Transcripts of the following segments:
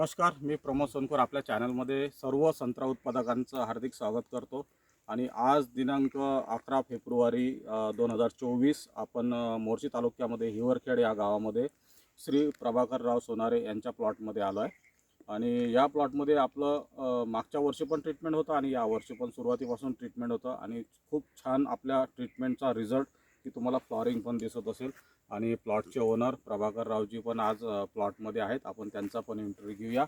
नमस्कार मी प्रमोद सोनकर आपल्या चॅनलमध्ये सर्व संत्रा उत्पादकांचं हार्दिक स्वागत करतो. आणि आज दिनांक अकरा फेब्रुवारी दोन हजार चोवीस आपण मोर्शी तालुक्यामध्ये हिवरखेड या गावामध्ये श्री प्रभाकरराव सोनारे यांच्या प्लॉटमध्ये आलो आहे. आणि या प्लॉटमध्ये आपलं मागच्या वर्षी पण ट्रीटमेंट होतं आणि या वर्षी पण सुरुवातीपासून ट्रीटमेंट होतं. आणि खूप छान आपल्या ट्रीटमेंटचा रिझल्ट की तुम्हाला फ्लॉरिंग पण दिसत असेल. आणि प्लॉटचे ओनर प्रभाकर रावजी पण आज प्लॉटमध्ये आहेत. आपण त्यांचा पण इंटरव्ह्यू घेऊया.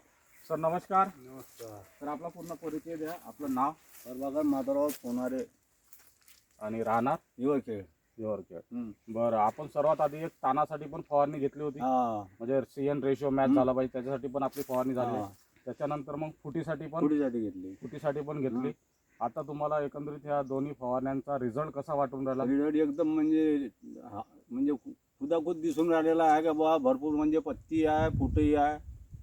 सर नमस्कार. नमस्कार. तर आपला पूर्ण परिचय द्या. आपलं नाव? प्रभाकर माधवराव सोनारे. आणि राहणार? युवखेळ हिवरखेड बरं आपण सर्वात आधी एक तानासाठी पण फवारणी घेतली होती. म्हणजे सीएन रेशो मॅच. झाला पाहिजे. त्याच्यासाठी पण आपली फवारणी झाली. त्याच्यानंतर मग फुटीसाठी पण पुढीसाठी घेतली. फुटीसाठी पण घेतली. आता तुम्हाला एकंदरीत ह्या दोन्ही फवारण्यांचा रिझल्ट कसा वाटून राहिला? रिझल्ट एकदम म्हणजे हा, म्हणजे खुदाखुद दिसून राहिलेला आहे का बा भरपूर म्हणजे पत्ती आहे फुटही आहे.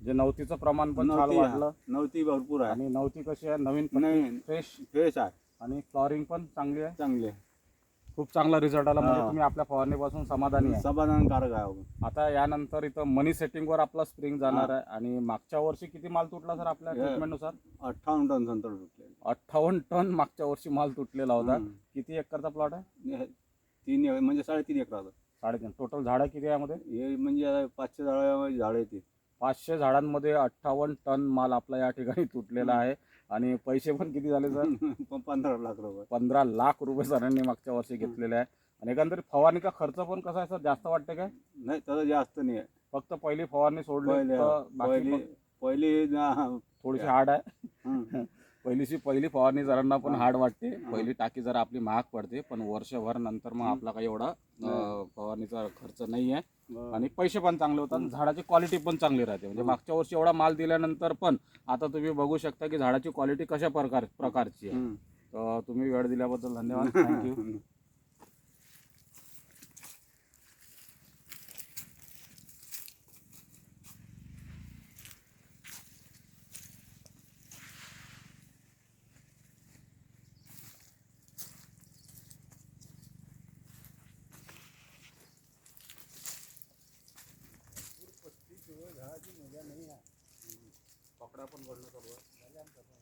जे नवतीचं प्रमाण पण छान नवती आहे. नवती भरपूर आहे. आणि नवती कशी आहे? नवीन नाही फ्रेश फ्रेश आहे. आणि फ्लॉरिंग पण चांगली आहे. चांगले खूप चांगला रिझल्ट आला. म्हणजे हा. तुम्ही आपल्या फवारणीपासून समाधानी आहे. समाधानकारक आहे आता यानंतर इथं मनी सेटिंगवर आपला स्प्रिंग जाणार आहे. आणि मागच्या वर्षी किती माल तुटला सर आपल्या हे- ट्रीटमेंटनुसार अठ्ठावन्न टन संतर सुटले अठ्ठावन्न टन मागच्या वर्षी माल तुटलेला होता. हम्म. किती एकरचा प्लॉट आहे? हे तीन ए- म्हणजे साडेतीन एकराचं साडेतीन. टोटल झाडं किती आहे यामध्ये? हे म्हणजे आता पाचशे झाड झाड येते पाचशे झाडांमध्ये अठ्ठावन्न टन माल आपला या ठिकाणी तुटलेला आहे. आणि पैसे पण किती झाले सर? पंधरा लाख रुपये. पंधरा लाख रुपये सरांनी मागच्या वर्षी घेतलेले आहे. आणि एकंदरीत फवारणीचा खर्च पण कसा आहे सर? जास्त वाटते काय? नाही तसं जास्त नाही आहे. फक्त पहिली फवारणी सोडली पहिले तर बाकी पहिली मग पहिली ना- थोडीशी हार्ड आहे. पहिलीची पहिली फवारणी जरांना पण. हार्ड वाटते. पहिली टाकी जरा आपली महाग पडते पण वर्षभर नंतर मग. आपला काही एवढा. अं, फवारणीचा खर्च नाही आहे. आणि पैसे पण चांगले होतात हम्म. झाडाची क्वालिटी पण चांगली राहते म्हणजे. मागच्या वर्षी एवढा माल दिल्यानंतर पण आता तुम्ही बघू शकता की झाडाची क्वालिटी कशा प्रकार प्रकारची आहे. तर तुम्ही वेळ दिल्याबद्दल धन्यवाद थँक्यू कपडा पण